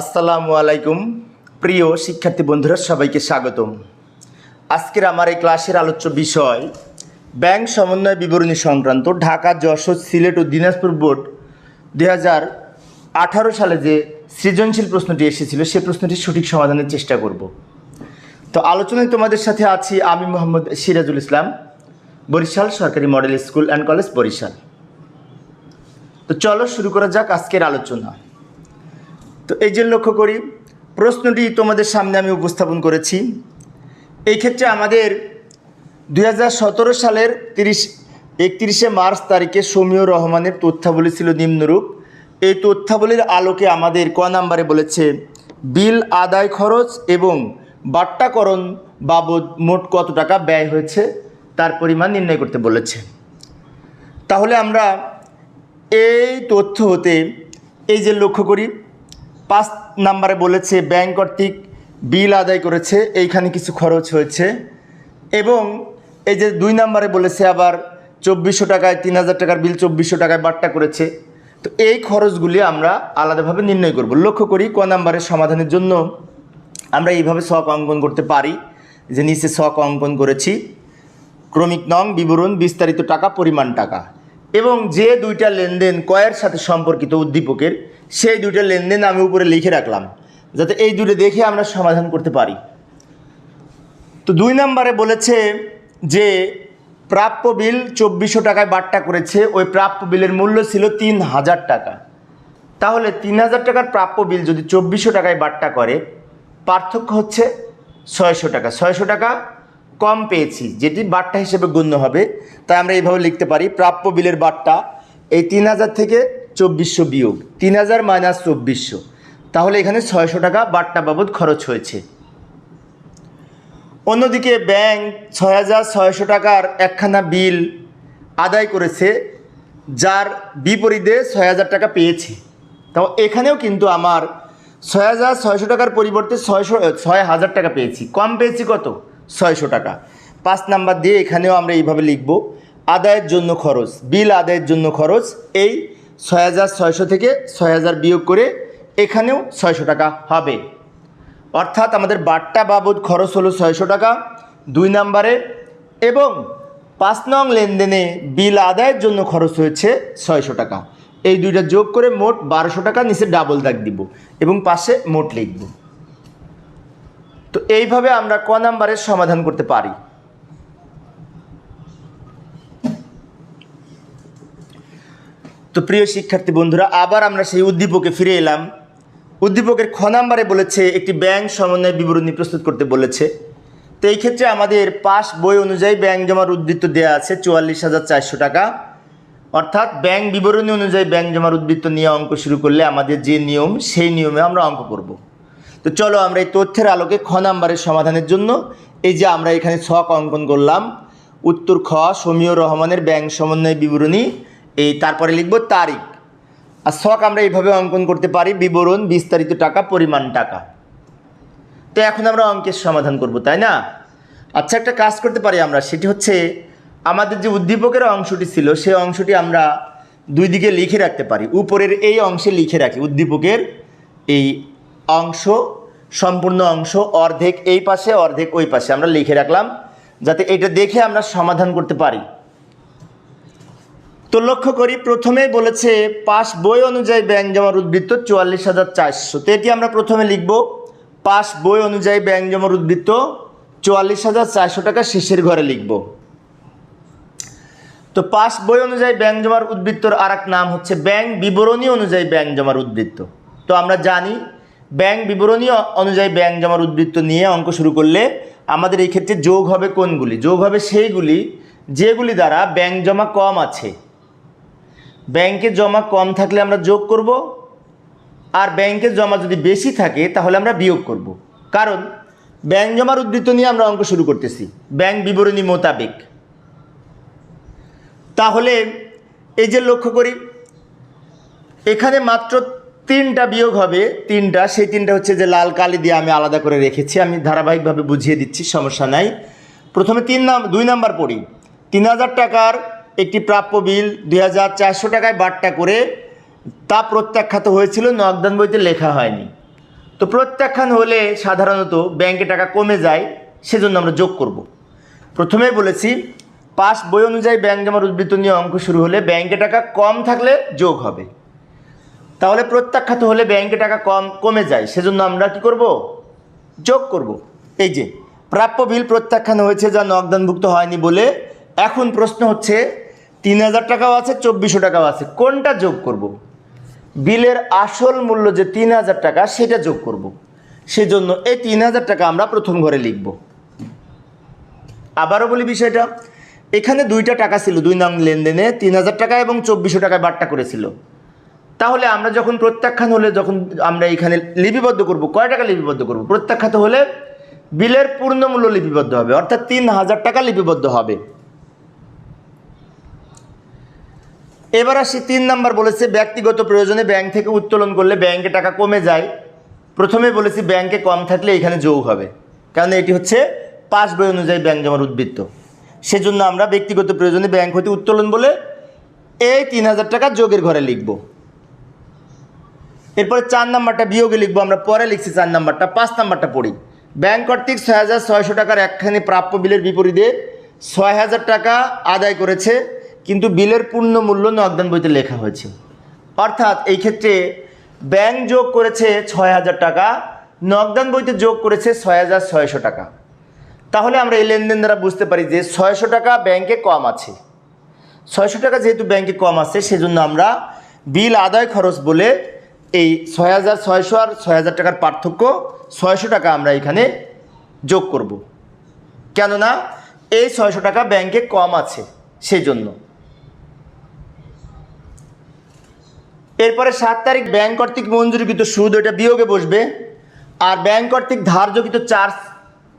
আসসালামু আলাইকুম, প্রিয় শিক্ষার্থী বন্ধুরা, সবাইকে স্বাগতম। আজকের আমার এই ক্লাসের আলোচ্য বিষয়, ব্যাংক সমন্বয় বিবরণী সংক্রান্ত ঢাকা, যশোর, সিলেট ও দিনাজপুর বোর্ড দুই সালে যে সৃজনশীল প্রশ্নটি এসেছিল, সে প্রশ্নটির সঠিক সমাধানের চেষ্টা করব। তো আলোচনায় তোমাদের সাথে আছি আমি মোহাম্মদ সিরাজুল ইসলাম, বরিশাল সরকারি model school and college Barishal. তো চলো শুরু করা যাক আজকের আলোচনা। তো এই যে লক্ষ্য করি, প্রশ্নটি তোমাদের সামনে আমি উপস্থাপন করেছি। এই ক্ষেত্রে আমাদের দু হাজার সতেরো সালের তিরিশ, একত্রিশে মার্চ তারিখে সমীয় রহমানের তথ্যাবলী ছিল নিম্নরূপ। এই তথ্যাবলীর আলোকে আমাদের ক নাম্বারে বলেছে, বিল আদায় খরচ এবং বাট্টাকরণ বাবদ মোট কত টাকা ব্যয় হয়েছে, তার পরিমাণ নির্ণয় করতে বলেছে। তাহলে আমরা এই তথ্য হতে, এই যে লক্ষ্য করি পাঁচ নাম্বারে বলেছে ব্যাংক কর্তৃক বিল আদায় করেছে, এইখানে কিছু খরচ হয়েছে। এবং এই যে দুই নাম্বারে বলেছে আবার চব্বিশশো টাকায় তিন হাজার টাকার বিল চব্বিশশো টাকায় বাট্টা করেছে। তো এই খরচগুলি আমরা আলাদাভাবে নির্ণয় করব। লক্ষ্য করি, ক নাম্বারের সমাধানের জন্য আমরা এইভাবে শখ অঙ্কন করতে পারি। যে নিচে শখ অঙ্কন করেছি। ক্রমিক নং, বিবরণ, বিস্তারিত টাকা, পরিমাণ টাকা। এবং যে দুইটা লেনদেন কয়ের সাথে সম্পর্কিত উদ্দীপকের সেই দুটো লেনদেন আমি উপরে লিখে রাখলাম, যাতে এই দুটো দেখে আমরা সমাধান করতে পারি। তো দুই নম্বরে বলেছে যে, প্রাপ্য বিল চব্বিশশো টাকায় বাট্টা করেছে, ওই প্রাপ্য বিলের মূল্য ছিল তিন হাজার টাকা। তাহলে তিন হাজার টাকার প্রাপ্য বিল যদি চব্বিশশো টাকায় বাট্টা করে, পার্থক্য হচ্ছে ছয়শো টাকা। ছয়শো টাকা কম পেয়েছি, যেটি বাট্টা হিসেবে গণ্য হবে। তাই আমরা এইভাবে লিখতে পারি, প্রাপ্য বিলের বাট্টা এই তিন হাজার থেকে চব্বিশশো বিয়োগ তিন হাজার মাইনাস চব্বিশশো। তাহলে এখানে ছয়শো টাকা বাট্টা বাবদ খরচ হয়েছে। অন্যদিকে ব্যাংক ছয় হাজার ছয়শো টাকার একখানা বিল আদায় করেছে, যার বিপরীতে ছয় হাজার টাকা পেয়েছে। তাও এখানেও কিন্তু আমার ছয় হাজার ছয়শো টাকার পরিবর্তে ছয়শো, ছয় হাজার টাকা পেয়েছি। কম পেয়েছি কত? ছয়শো টাকা। পাঁচ নাম্বার দিয়ে এখানেও আমরা এইভাবে লিখব, আদায়ের জন্য খরচ, বিল আদায়ের জন্য খরচ, এই ছয় হাজার ছয়শো থেকে ছয় হাজার বিয়োগ করে এখানেও ছয়শো টাকা হবে। অর্থাৎ আমাদের বাট্টা বাবদ খরচ হলো ছয়শো টাকা, দুই নাম্বারে, এবং পাঁচ নং লেনদেনে বিল আদায়ের জন্য খরচ হয়েছে ছয়শো টাকা। এই দুইটা যোগ করে মোট বারোশো টাকা নিচে ডাবল দাগ দিব, এবং পাশে মোট লিখব। তো এইভাবে আমরা ক নাম্বারের সমাধান করতে পারি। তো প্রিয় শিক্ষার্থী বন্ধুরা, আবার আমরা সেই উদ্দীপকে ফিরে এলাম। উদ্দীপকের খ নাম্বারে বলেছে, একটি ব্যাংক সমন্বয় বিবরণী প্রস্তুত করতে বলেছে। তো এই ক্ষেত্রে আমাদের পাস বই অনুযায়ী ব্যাংক জমার উদ্বৃত্ত দেওয়া আছে চুয়াল্লিশ হাজার চারশো টাকা। অর্থাৎ ব্যাংক বিবরণী অনুযায়ী ব্যাংক জমার উদ্বৃত্ত নিয়ে অঙ্ক শুরু করলে আমাদের যে নিয়ম, সেই নিয়মে আমরা অঙ্ক করব। তো চলো আমরা এই তথ্যের আলোকে খ নাম্বারের সমাধানের জন্য এই যে আমরা এখানে ছক অঙ্কন করলাম, উত্তর খ সমীয় রহমানের ব্যাংক সমন্বয় বিবরণী এই তারপরে লিখব তারিখ। আর শখ আমরা এইভাবে অঙ্কন করতে পারি, বিবরণ, বিস্তারিত টাকা, পরিমাণ টাকা। তো এখন আমরা অঙ্কের সমাধান করব, তাই না? আচ্ছা একটা কাজ করতে পারি আমরা, সেটি হচ্ছে আমাদের যে উদ্দীপকের অংশটি ছিল সেই অংশটি আমরা দুই দিকে লিখে রাখতে পারি। উপরের এই অংশে লিখে রাখি, উদ্দীপকের এই অংশ, সম্পূর্ণ অংশ, অর্ধেক এই পাশে, অর্ধেক ওই পাশে। আমরা লিখে রাখলাম, যাতে এটা দেখে আমরা সমাধান করতে পারি। তো লক্ষ্য করি, প্রথমেই বলেছে পাস বই অনুযায়ী ব্যাংক জমার উদ্বৃত্ত চুয়াল্লিশ হাজার চারশো। তো এটি আমরা প্রথমে লিখব পাস বই অনুযায়ী ব্যাংক জমার উদ্বৃত্ত চুয়াল্লিশ হাজার চারশো টাকা শেষের ঘরে লিখব। তো পাস বই অনুযায়ী ব্যাংক জমার উদ্বৃত্তর আর নাম হচ্ছে ব্যাংক বিবরণী অনুযায়ী ব্যাংক জমার উদ্বৃত্ত। তো আমরা জানি, ব্যাংক বিবরণী অনুযায়ী ব্যাংক জমার উদ্বৃত্ত নিয়ে অঙ্ক শুরু করলে আমাদের এই ক্ষেত্রে যোগ হবে কোনগুলি? যোগ হবে সেইগুলি, যেগুলি দ্বারা ব্যাংক জমা কম আছে। ব্যাংকে জমা কম থাকলে আমরা যোগ করব। আর ব্যাংকের জমা যদি বেশি থাকে, তাহলে আমরা বিয়োগ করব। কারণ, ব্যাংক জমার উদ্ধৃত নিয়ে আমরা অঙ্ক শুরু করতেছি। ব্যাংক বিবরণী মোতাবেক। তাহলে, এই যে লক্ষ্য করি, এখানে মাত্র তিনটা বিয়োগ হবে, তিনটা, সেই তিনটা হচ্ছে যে লাল কালি দিয়ে আমি আলাদা করে রেখেছি। আমি ধারাবাহিকভাবে বুঝিয়ে দিচ্ছি, সমস্যা নাই। প্রথমে তিন নাম, দুই নাম্বার পড়ি। তিন হাজার টাকার একটি প্রাপ্য বিল দুই হাজার চারশো টাকায় বাট্টা করে তা প্রত্যাখ্যাত হয়েছিল, নগদান বইতে লেখা হয়নি। তো প্রত্যাখ্যান হলে সাধারণত ব্যাংকে টাকা কমে যায়, সেজন্য আমরা যোগ করব। প্রথমেই বলেছি, পাস বই অনুযায়ী ব্যাংক জমার উদ্বৃত্ত নিয়ে অঙ্ক শুরু হলে ব্যাংকে টাকা কম থাকলে যোগ হবে। তাহলে প্রত্যাখ্যাত হলে ব্যাংকে টাকা কম, কমে যায়, সেজন্য আমরা কি করব? যোগ করব। এই যে, প্রাপ্য বিল প্রত্যাখ্যান হয়েছে যা নগদানভুক্ত হয়নি বলে এখন প্রশ্ন হচ্ছে তিন হাজার টাকাও আছে, চব্বিশশো টাকাও আছে। কোনটা যোগ করব। বিলের আসল মূল্য যে তিন হাজার টাকা, সেটা যোগ করব। সেজন্য এই তিন হাজার টাকা আমরা প্রথম ঘরে লিখব। আবারও বলি বিষয়টা, এখানে দুইটা টাকা ছিল, দুই নং লেনদেনে তিন হাজার টাকা এবং চব্বিশশো টাকায় বাট্টা করেছিল। তাহলে আমরা যখন প্রত্যাখ্যান হলে যখন আমরা এখানে লিপিবদ্ধ করব, কয় টাকা লিপিবদ্ধ করব? প্রত্যাখ্যাত হলে বিলের পূর্ণ মূল্য লিপিবদ্ধ হবে, অর্থাৎ তিন হাজার টাকা লিপিবদ্ধ হবে। এবার আসি তিন নাম্বার বলেছে, ব্যক্তিগত প্রয়োজনে ব্যাংক থেকে উত্তোলন করলে ব্যাংকে টাকা কমে যায়। প্রথমে বলেছি ব্যাংকে কম থাকলে এখানে যোগ হবে। কারণ এটি হচ্ছে পাস বই অনুযায়ী ব্যাংক জমার উদ্বৃত্ত। সেজন্য আমরা ব্যক্তিগত প্রয়োজনে ব্যাংক হতে উত্তোলন বলে এই তিন হাজার টাকা যোগের ঘরে লিখব। এরপরে চার নাম্বারটা বিয়োগে লিখব, আমরা পরে লিখছি চার নাম্বারটা, পাঁচ নাম্বারটা পড়ি। ব্যাংক কর্তৃক ছয় হাজার ছয়শো টাকার একখানি প্রাপ্য বিলের বিপরীতে ছয় হাজার টাকা আদায় করেছে কিন্তু বিলের পূর্ণ মূল্য নগদান বইতে লেখা হয়েছে। অর্থাৎ এই ক্ষেত্রে ব্যাংক যোগ করেছে ছয় হাজার টাকা, নগদান বইতে যোগ করেছে ছয় হাজার ছয়শো টাকা। তাহলে আমরা এই লেনদেন দ্বারা বুঝতে পারি যে ছয়শো টাকা ব্যাংকে কম আছে। ছয়শো টাকা যেহেতু ব্যাংকে কম আছে, সেজন্য আমরা বিল আদায় খরচ বলে এই ছয় হাজার ছয়শো আর ছয় হাজার টাকার পার্থক্য ছয়শো টাকা আমরা এখানে যোগ করব। কেননা এই ছয়শো টাকা ব্যাংকে কম আছে সেই এরপরে সাত তারিখ ব্যাংক কর্তৃক মঞ্জুরিকৃত সুদ, ওইটা বিয়োগে বসবে। আর ব্যাংক কর্তৃক ধার্যকৃত চার্জ,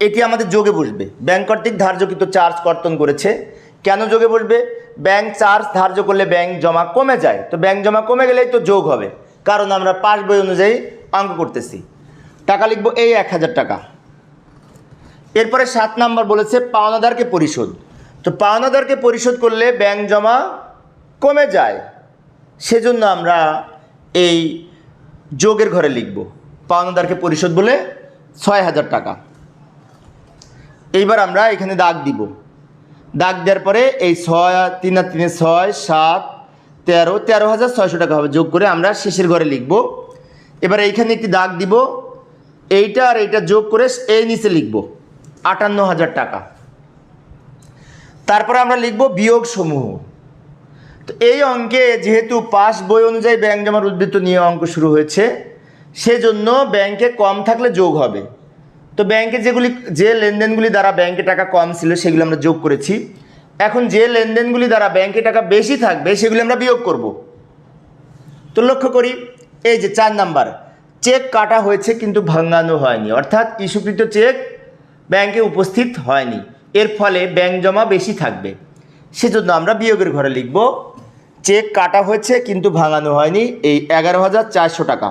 এটি আমাদের যোগে বসবে। ব্যাংক কর্তৃক ধার্যকৃত চার্জ কর্তন করেছে। কেন যোগে বসবে? ব্যাংক চার্জ ধার্য করলে ব্যাংক জমা কমে যায়। তো ব্যাংক জমা কমে গেলেই তো যোগ হবে। কারণ আমরা পাস বই অনুযায়ী অঙ্ক করতেছি। টাকা লিখব এই এক হাজার টাকা। এরপরে সাত নাম্বার বলেছে পাওনাদারকে পরিশোধ। তো পাওনাদারকে পরিশোধ করলে ব্যাংক জমা কমে যায়। সেজন্য আমরা এই যোগের ঘরে লিখব, পাওনাদারকে পরিশোধ বলে ছয় হাজার টাকা। এইবার আমরা এখানে দাগ দিব। দাগ দেওয়ার পরে এই ছয়, তিন আর তিনে ছয়, সাত, তেরো তেরো হাজার ছয়শো টাকা হবে। যোগ করে আমরা শেষের ঘরে লিখব। এবার এইখানে একটি দাগ দিব। এইটা আর এইটা যোগ করে এই নিচে লিখব, আটান্ন হাজার টাকা। তারপরে আমরা লিখব বিয়োগ সমূহ তো এই অঙ্কে যেহেতু পাস বই অনুযায়ী ব্যাংক জমার উদ্বৃত্ত নিয়ে অঙ্ক শুরু হয়েছে, সেজন্য ব্যাংকে কম থাকলে যোগ হবে। তো ব্যাংকে যেগুলি, যে লেনদেনগুলি দ্বারা ব্যাংকে টাকা কম ছিল, সেগুলো আমরা যোগ করেছি। এখন যে লেনদেনগুলি দ্বারা ব্যাংকে টাকা বেশি থাকবে, সেগুলি আমরা বিয়োগ করব। তো লক্ষ্য করি, এই যে চার নাম্বার, চেক কাটা হয়েছে কিন্তু ভাঙানো হয়নি। অর্থাৎ ইস্যুকৃত চেক ব্যাংকে উপস্থিত হয়নি। এর ফলে ব্যাংক জমা বেশি থাকবে। সেজন্য আমরা বিয়োগের ঘরে লিখব চেক কাটা হয়েছে, কিন্তু ভাঙানো হয়নি। এই এগারো হাজার চারশো টাকা।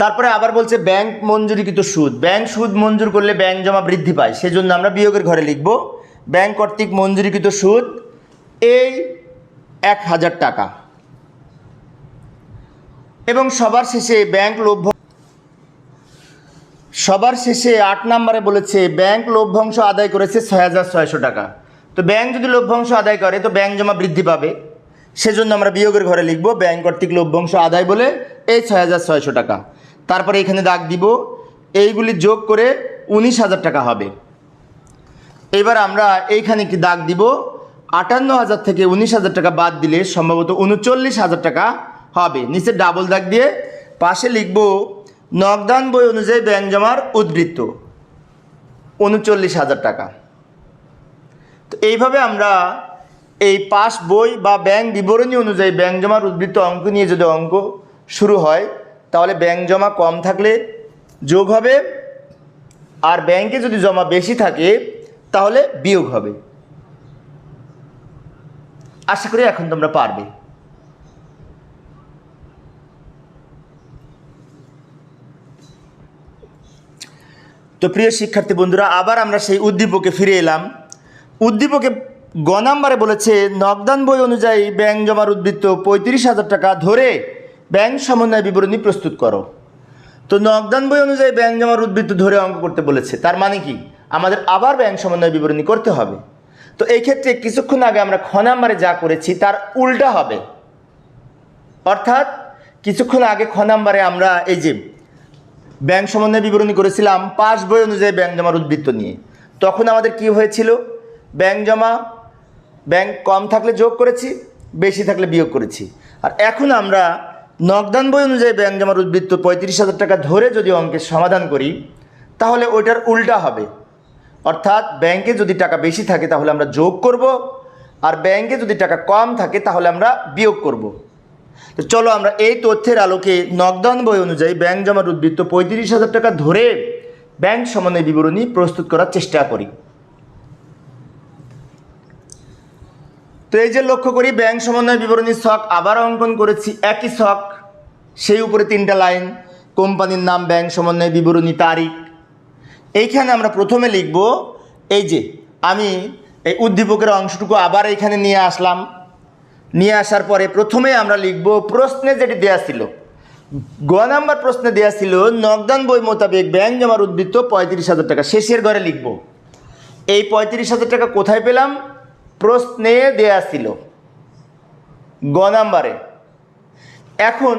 তারপরে আবার বলছে, ব্যাংক মঞ্জুরিকৃত সুদ। ব্যাংক সুদ মঞ্জুর করলে ব্যাংক জমা বৃদ্ধি পায়। সেজন্য আমরা বিয়োগের ঘরে লিখব, ব্যাংক কর্তৃক মঞ্জুরিকৃত সুদ এই এক হাজার টাকা। এবং সবার শেষে ব্যাংক লভ্য সবার শেষে আট নম্বরে বলেছে, ব্যাংক লভ্যাংশ আদায় করেছে ছয় হাজার ছয়শো টাকা। তো ব্যাংক যদি লভ্যাংশ আদায় করে, তো ব্যাংক জমা বৃদ্ধি পাবে। সেজন্য আমরা বিয়োগের ঘরে লিখব ব্যাংক কর্তৃক লভ্যাংশ আদায় বলে এই ছয় হাজার ছয়শো টাকা। তারপরে এখানে দাগ দিব, এইগুলি যোগ করে উনিশ হাজার টাকা হবে। এবার আমরা এইখানে একটি দাগ দিব, আটান্ন হাজার থেকে উনিশ হাজার টাকা বাদ দিলে সম্ভবত উনচল্লিশ হাজার টাকা হবে। নিচে ডাবল দাগ দিয়ে পাশে লিখব, নগদান বই অনুযায়ী ব্যাংক জমার উদ্বৃত্ত উনচল্লিশ হাজার টাকা। তো এইভাবে আমরা এই পাস বই বা ব্যাংক বিবরণী অনুযায়ী ব্যাংক জমার উদ্বৃত্ত অঙ্ক নিয়ে যদি অঙ্ক শুরু হয়, তাহলে ব্যাংক জমা কম থাকলে যোগ হবে। আর ব্যাংকে যদি জমা বেশি থাকে, তাহলে বিয়োগ হবে। আশা করি এখন তোমরা পারবে। তো প্রিয় শিক্ষার্থী বন্ধুরা, আবার আমরা সেই উদ্দীপকে ফিরে এলাম। উদ্দীপকে গ নাম্বারে বলেছে, নগদান বই অনুযায়ী ব্যাংক জমার উদ্বৃত্ত পঁয়ত্রিশ হাজার টাকা ধরে ব্যাংক সমন্বয় বিবরণী প্রস্তুত করো। তো নগদান বই অনুযায়ী ব্যাংক জমার উদ্বৃত্ত ধরে অঙ্ক করতে বলেছে, তার মানে কি? আমাদের আবার ব্যাংক সমন্বয় বিবরণী করতে হবে। তো এই ক্ষেত্রে কিছুক্ষণ আগে আমরা খ নাম্বারে যা করেছি, তার উল্টা হবে। অর্থাৎ কিছুক্ষণ আগে খ নাম্বারে আমরা এই যে ব্যাংক সমন্বয় বিবরণী করেছিলাম পাস বই অনুযায়ী ব্যাংক জমার উদ্বৃত্ত নিয়ে। তখন আমাদের কি হয়েছিল? ব্যাংক জমা, ব্যাংক কম থাকলে যোগ করেছি, বেশি থাকলে বিয়োগ করেছি। আর এখন আমরা নগদান বই অনুযায়ী ব্যাংক জমার উদ্বৃত্ত পঁয়ত্রিশ হাজার টাকা ধরে যদি অঙ্কের সমাধান করি, তাহলে ওইটার উল্টা হবে। অর্থাৎ ব্যাংকে যদি টাকা বেশি থাকে, তাহলে আমরা যোগ করব। আর ব্যাংকে যদি টাকা কম থাকে, তাহলে আমরা বিয়োগ করব। তো চলো আমরা এই তথ্যের আলোকে নগদান বই অনুযায়ী ব্যাংক জমার উদ্বৃত্ত পঁয়ত্রিশ হাজার টাকা ধরে ব্যাংক সমন্বয় বিবরণী প্রস্তুত করার চেষ্টা করি। তো এই যে লক্ষ্য করি, ব্যাংক সমন্বয় বিবরণীর ছক আবার অঙ্কন করেছি, একই ছক, সেই উপরে তিনটা লাইন, কোম্পানির নাম, ব্যাংক সমন্বয় বিবরণী, তারিখ। এইখানে আমরা প্রথমে লিখব, এই যে আমি এই উদ্দীপকের অংশটুকু আবার এইখানে নিয়ে আসলাম। নিয়ে আসার পরে প্রথমে আমরা লিখব প্রশ্নে যেটি দেওয়া ছিল, গ নাম্বার প্রশ্নে দেওয়া ছিল, নগদান বই মোতাবেক ব্যাংক জমার উদ্বৃত্ত পঁয়ত্রিশ হাজার টাকা। শেষের ঘরে লিখব, এই পঁয়ত্রিশ হাজার টাকা কোথায় পেলাম? প্রশ্নে দেয়া ছিল। গ নাম্বারে, এখন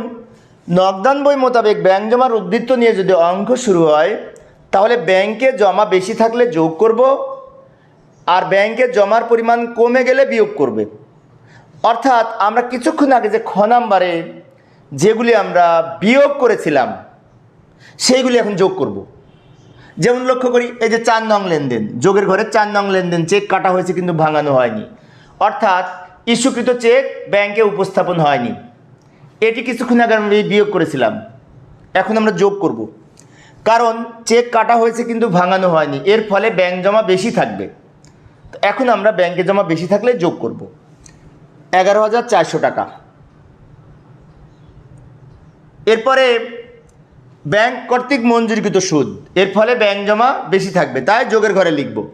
নগদান বই মোতাবেক ব্যাংক জমার উদ্বৃত্ত নিয়ে যদি অঙ্ক শুরু হয়, তাহলে ব্যাংকে জমা বেশি থাকলে যোগ করব আর ব্যাংকে জমার পরিমাণ কমে গেলে বিয়োগ করবে। অর্থাৎ আমরা কিছুক্ষণ আগে যে খ নাম্বারে যেগুলি আমরা বিয়োগ করেছিলাম, সেইগুলি এখন যোগ করব। যেমন লক্ষ্য করি, এই যে চার নং লেনদেন, যোগের ঘরে চার নং লেনদেন চেক কাটা হয়েছে কিন্তু ভাঙানো হয়নি। অর্থাৎ ইস্যুকৃত চেক ব্যাংকে উপস্থাপন হয়নি। এটি কিছুক্ষণ আগে আমরা বিয়োগ করেছিলাম। এখন আমরা যোগ করব। কারণ চেক কাটা হয়েছে কিন্তু ভাঙানো হয়নি। এর ফলে ব্যাংক জমা বেশি থাকবে। এখন আমরা ব্যাংকে জমা বেশি থাকলে যোগ করব। এগারো হাজার চারশো টাকা। এরপরে ব্যাংক কর্তৃক মঞ্জুরিকৃত সুদ। এর ফলে ব্যাংক জমা বেশি থাকবে। তাই যোগের ঘরে লিখব।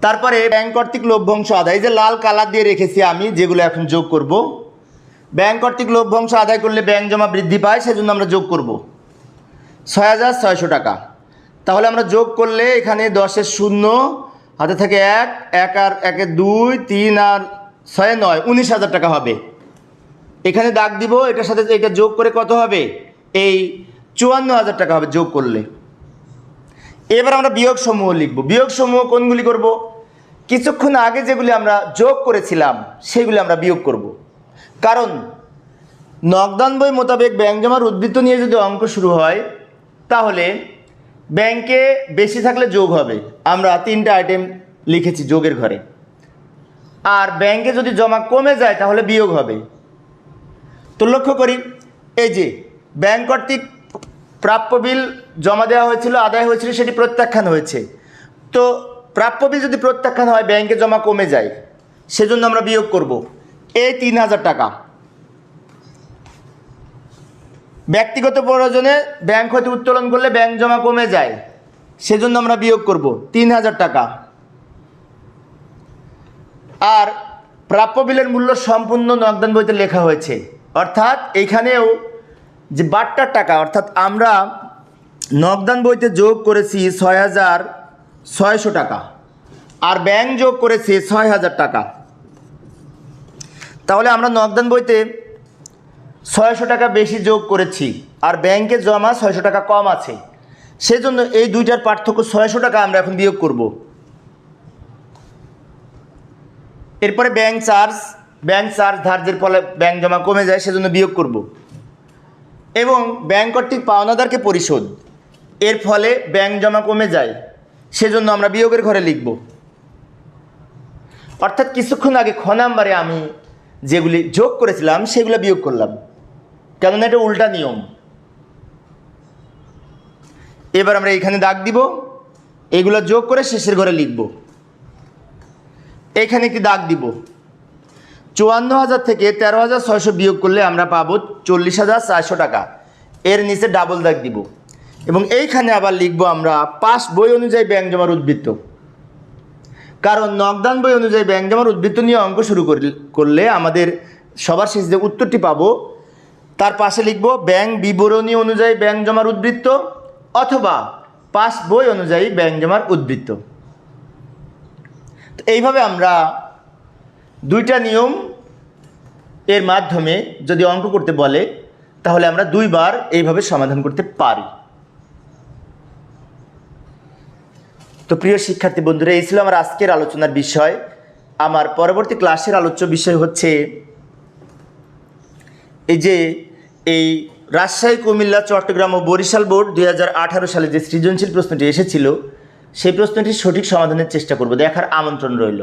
তারপরে ব্যাংক কর্তৃক লভ্যাংশ আদায়। যে লাল কালার দিয়ে রেখেছি আমি, যেগুলো এখন যোগ করব। ব্যাংক কর্তৃক লভ্যাংশ আদায় করলে ব্যাংক জমা বৃদ্ধি পায়, সেজন্য আমরা যোগ করব। ছয় হাজার ছয়শো টাকা। তাহলে আমরা যোগ করলে এখানে দশের শূন্য, হাতে থাকে এক এক আর একে দুই, তিন আর ছয় নয়, উনিশ হাজার টাকা হবে। এখানে দাগ দিব, এটার সাথে এটা যোগ করে কত হবে? এই চুয়ান্ন হাজার টাকা হবে যোগ করলে। এবার আমরা বিয়োগ সমূহ লিখব। বিয়োগ সমূহ কোনগুলি করব? কিছুক্ষণ আগে যেগুলি আমরা যোগ করেছিলাম, সেগুলি আমরা বিয়োগ করব। কারণ নগদান বই মোতাবেক ব্যাংক জমার উদ্বৃত্ত নিয়ে যদি অঙ্ক শুরু হয়, তাহলে ব্যাংকে বেশি থাকলে যোগ হবে। আমরা তিনটা আইটেম লিখেছি যোগের ঘরে। আর ব্যাংকে যদি জমা কমে যায়, তাহলে বিয়োগ হবে। তো লক্ষ্য করি, এই যে ব্যাংক কর্তৃক প্রাপ্য বিল জমা দেওয়া হয়েছিল, আদায় হয়েছিল, সেটি প্রত্যাখ্যান হয়েছে। তো প্রাপ্য বিল যদি প্রত্যাখ্যান হয় ব্যাংকে জমা কমে যায়, সেজন্য আমরা বিয়োগ করব। এই তিন হাজার টাকা। ব্যক্তিগত প্রয়োজনে ব্যাংক হতে উত্তোলন করলে ব্যাংক জমা কমে যায়, সেজন্য আমরা বিয়োগ করব। তিন হাজার টাকা। আর প্রাপ্য বিলের মূল্য সম্পূর্ণ নগদান বইতে লেখা হয়েছে। অর্থাৎ এখানেও যে বাট্টার টাকা, অর্থাৎ আমরা নগদান বইতে যোগ করেছি ছয় হাজার ছয়শো টাকা আর ব্যাংক যোগ করেছে ছয় হাজার টাকা। তাহলে আমরা নগদান বইতে ছয়শো টাকা বেশি যোগ করেছি আর ব্যাংকে জমা ছয়শো টাকা কম আছে। সেজন্য এই দুইটার পার্থক্য ছয়শো টাকা আমরা এখন বিয়োগ করব। এরপরে ব্যাংক চার্জ ব্যাংক চার্জ ধার্যের ফলে ব্যাংক জমা কমে যায়, সেজন্য বিয়োগ করব। এবং ব্যাংক কর্তৃক পাওনাদারকে পরিশোধ। এর ফলে ব্যাংক জমা কমে যায়, সেজন্য আমরা বিয়োগের ঘরে লিখব। অর্থাৎ কিছুক্ষণ আগে খ নাম্বারে আমি যেগুলি যোগ করেছিলাম, সেগুলো বিয়োগ করলাম। কেননা এটা উল্টা নিয়ম। এবার আমরা এখানে দাগ দিব। এগুলো যোগ করে শেষের ঘরে লিখব। এখানে একটি দাগ দিব। চুয়ান্ন হাজার থেকে তেরো হাজার ছয়শো বিয়োগ করলে আমরা পাবো চল্লিশ হাজার চারশো টাকা। এর নিচে ডাবল দাগ দিব। এবং এইখানে আবার লিখব আমরা পাস বই অনুযায়ী ব্যাংক জমার উদ্বৃত্ত। কারণ নগদান বই অনুযায়ী ব্যাংক জমার উদ্বৃত্ত নিয়ে অঙ্ক শুরু করলে- আমাদের সবার শেষ যে উত্তরটি পাবো, তার পাশে লিখব ব্যাংক বিবরণী অনুযায়ী ব্যাংক জমার উদ্বৃত্ত অথবা পাস বই অনুযায়ী ব্যাংক জমার উদ্বৃত্ত। তো এইভাবে আমরা দুইটা নিয়ম এর মাধ্যমে যদি অঙ্ক করতে বলে, তাহলে আমরা দুইবার এইভাবে সমাধান করতে পারি। তো প্রিয় শিক্ষার্থী বন্ধুরা, এই ছিল আমার আজকের আলোচনার বিষয়। আমার পরবর্তী ক্লাসের আলোচ্য বিষয় হচ্ছে এই যে এই রাজশাহী, কুমিল্লা, চট্টগ্রাম ও বরিশাল বোর্ড দুই হাজার আঠারো সালে যে সৃজনশীল প্রশ্নটি এসেছিল, সেই প্রশ্নটির সঠিক সমাধানের চেষ্টা করব, দেখার আমন্ত্রণ রইল।